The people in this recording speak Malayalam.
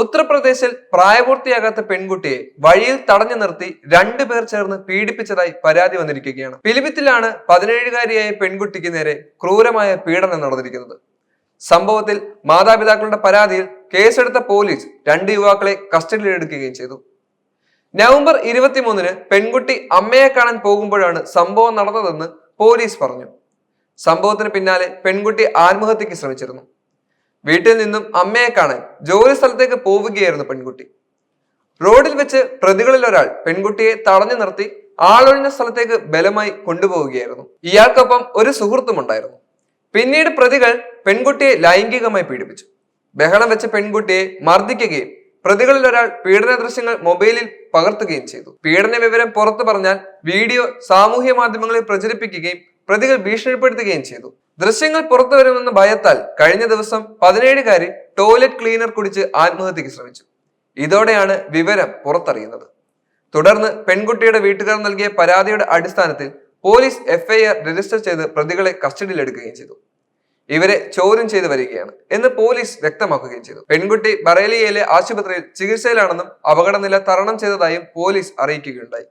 ഉത്തർപ്രദേശിൽ പ്രായപൂർത്തിയാകാത്ത പെൺകുട്ടിയെ വഴിയിൽ തടഞ്ഞു നിർത്തി രണ്ടുപേർ ചേർന്ന് പീഡിപ്പിച്ചതായി പരാതി വന്നിരിക്കുകയാണ്. പിലിഭിത്തിലാണ് പതിനേഴുകാരിയായ പെൺകുട്ടിക്ക് നേരെ ക്രൂരമായ പീഡനം നടന്നിരിക്കുന്നത്. സംഭവത്തിൽ മാതാപിതാക്കളുടെ പരാതിയിൽ കേസെടുത്ത പോലീസ് രണ്ട് യുവാക്കളെ കസ്റ്റഡിയിലെടുക്കുകയും ചെയ്തു. നവംബർ ഇരുപത്തിമൂന്നിന് പെൺകുട്ടി അമ്മയെ കാണാൻ പോകുമ്പോഴാണ് സംഭവം നടന്നതെന്ന് പോലീസ് പറഞ്ഞു. സംഭവത്തിന് പിന്നാലെ പെൺകുട്ടി ആത്മഹത്യക്ക് ശ്രമിച്ചിരുന്നു. വീട്ടിൽ നിന്നും അമ്മയെ കാണാൻ ജോലി സ്ഥലത്തേക്ക് പോവുകയായിരുന്നു പെൺകുട്ടി. റോഡിൽ വെച്ച് പ്രതികളിൽ ഒരാൾ പെൺകുട്ടിയെ തടഞ്ഞു നിർത്തി ആളൊഴിഞ്ഞ സ്ഥലത്തേക്ക് ബലമായി കൊണ്ടുപോവുകയായിരുന്നു. ഇയാൾക്കൊപ്പം ഒരു സുഹൃത്തും ഉണ്ടായിരുന്നു. പിന്നീട് പ്രതികൾ പെൺകുട്ടിയെ ലൈംഗികമായി പീഡിപ്പിച്ചു. ബഹളം വെച്ച പെൺകുട്ടിയെ മർദ്ദിക്കുകയും പ്രതികളിൽ ഒരാൾ പീഡന ദൃശ്യങ്ങൾ മൊബൈലിൽ പകർത്തുകയും ചെയ്തു. പീഡന വിവരം പുറത്തു പറഞ്ഞാൽ വീഡിയോ സാമൂഹ്യ മാധ്യമങ്ങളിൽ പ്രചരിപ്പിക്കുകയും പ്രതികൾ ഭീഷണിപ്പെടുത്തുകയും ചെയ്തു. ദൃശ്യങ്ങൾ പുറത്തു വരുമെന്ന ഭയത്താൽ കഴിഞ്ഞ ദിവസം പതിനേഴുകാരി ടോയ്ലറ്റ് ക്ലീനർ കുടിച്ച് ആത്മഹത്യക്ക് ശ്രമിച്ചു. ഇതോടെയാണ് വിവരം പുറത്തറിയുന്നത്. തുടർന്ന് പെൺകുട്ടിയുടെ വീട്ടുകാർ നൽകിയ പരാതിയുടെ അടിസ്ഥാനത്തിൽ പോലീസ് എഫ്ഐആർ രജിസ്റ്റർ ചെയ്ത് പ്രതികളെ കസ്റ്റഡിയിലെടുക്കുകയും ചെയ്തു. ഇവരെ ചോദ്യം ചെയ്തു വരികയാണ് എന്ന് പോലീസ് വ്യക്തമാക്കുകയും ചെയ്തു. പെൺകുട്ടി ബറേലിയയിലെ ആശുപത്രിയിൽ ചികിത്സയിലാണെന്നും അപകടനില തരണം ചെയ്തതായും പോലീസ് അറിയിക്കുകയുണ്ടായി.